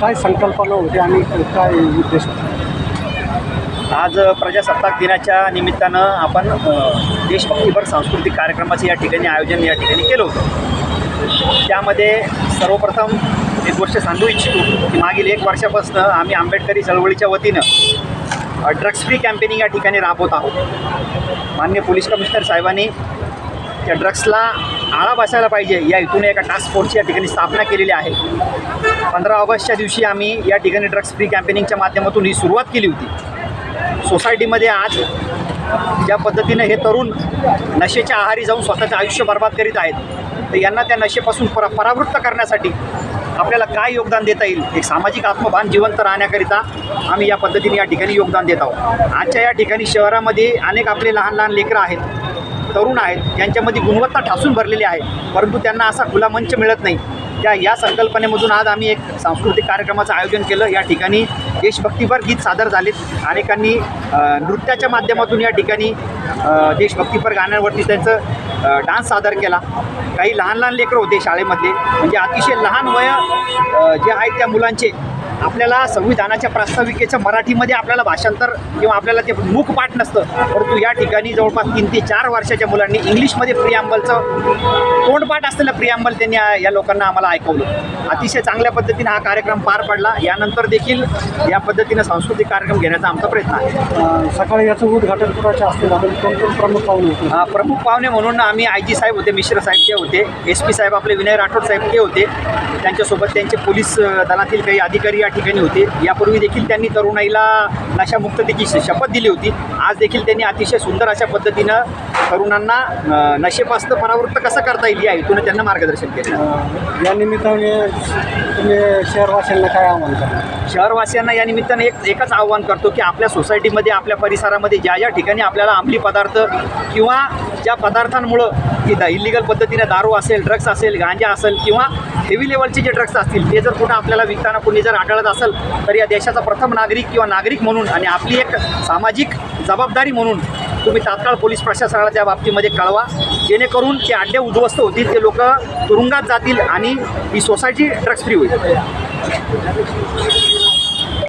काय संकल्पना होती आणि काय उद्देश आज प्रजासत्ताक दिनाच्या निमित्तानं आपण देशभक्तीपर सांस्कृतिक कार्यक्रमाचं या ठिकाणी आयोजन या ठिकाणी केलं होतं. त्यामध्ये सर्वप्रथम एक गोष्ट सांगू इच्छितो की मागील एक वर्षापासून आम्ही आंबेडकरी चळवळीच्या वतीनं ड्रग्स फ्री कॅम्पेनिंग या ठिकाणी राबवत आहोत. मान्य पोलीस कमिशनर साहेबांनी त्या ड्रग्सला आळा बसायला पाहिजे. या इथून एका टास्क फोर्सची या ठिकाणी स्थापना केलेली आहे. पंधरा ऑगस्टच्या दिवशी आम्ही या ठिकाणी ड्रग्स फ्री कॅम्पेनिंगच्या माध्यमातून ही सुरुवात केली होती. सोसायटीमध्ये आज ज्या पद्धतीने हे तरुण नशेच्या आहारी जाऊन स्वतःचं आयुष्य बर्बाद करीत आहेत तर यांना त्या नशेपासून परा परावृत्त करण्यासाठी आपल्याला काय योगदान देता येईल? एक सामाजिक आत्मभान जिवंत राहण्याकरिता आम्ही या पद्धतीने या ठिकाणी योगदान देत आहोत. आजच्या या ठिकाणी शहरामध्ये अनेक आपले लहान लहान लेकरं आहेत. तरुण आहेत यांच्यामध्ये गुणवत्ता ठासून भरलेली आहे परंतु त्यांना असा खुला मंच मिळत नाही. त्या या संकल्पनेमधून आज आम्ही एक सांस्कृतिक कार्यक्रमाचं आयोजन केलं. या ठिकाणी देशभक्तीपर गीत सादर झालेत. अनेकांनी नृत्याच्या माध्यमातून या ठिकाणी देशभक्तीपर गाण्यांवरती त्यांचं डान्स सादर केला. काही लहान लहान लेकरं होते शाळेमध्ये म्हणजे अतिशय लहान वय जे आहेत त्या मुलांचे आपल्याला संविधानाच्या प्रास्ताविकेचं मराठीमध्ये आपल्याला भाषांतर किंवा आपल्याला ते मुखपाठ नसतं. परंतु या ठिकाणी जवळपास तीन ते चार वर्षाच्या मुलांनी इंग्लिशमध्ये प्रियांबलचं तोंडपाठ असलेलं प्रियांबल त्यांनी या लोकांना आम्हाला ऐकवलं. अतिशय चांगल्या पद्धतीने हा कार्यक्रम पार पडला. यानंतर देखील या पद्धतीनं सांस्कृतिक कार्यक्रम घेण्याचा आमचा प्रयत्न आहे. सकाळी याचं उद्घाटन करायचं कोण प्रमुख पाहुणे प्रमुख पाहुणे म्हणून आम्ही आय जी साहेब होते मिश्र साहेब ते होते एस पी साहेब आपले विनय राठोड साहेब ते होते. त्यांच्यासोबत त्यांचे पोलीस दलातील काही अधिकारी या ठिकाणी होते. यापूर्वी देखील त्यांनी तरुणाईला नशामुक्ततेची शपथ दिली होती. आज देखील त्यांनी अतिशय सुंदर अशा पद्धतीनं तरुणांना अ, नशेपासून परावृत्त कसं करता येईल या हेतून त्यांना मार्गदर्शन केलं. या निमित्ताने तुम्ही शहरवासियांना काय आव्हान करा शहरवासियांना या निमित्ताने एक एकच आव्हान करतो की आपल्या सोसायटीमध्ये आपल्या परिसरामध्ये ज्या ज्या ठिकाणी आपल्याला अंमली पदार्थ किंवा ज्या पदार्थांमुळं की द इलिगल पद्धतीने दारू असेल ड्रग्स असेल गांजा असेल किंवा हेवी लेवलचे जे ड्रग्स असतील ते जर कुठं आपल्याला विकताना कोणी जर कळत असेल तर या देशाचा प्रथम नागरिक किंवा नागरिक म्हणून आणि आपली एक सामाजिक जबाबदारी म्हणून तुम्ही तात्काळ पोलीस प्रशासनाला त्या बाबतीमध्ये कळवा. जेणेकरून ते अड्डे उद्ध्वस्त होतील ते लोक तुरुंगात जातील आणि ही सोसायटी ड्रग्स फ्री होईल.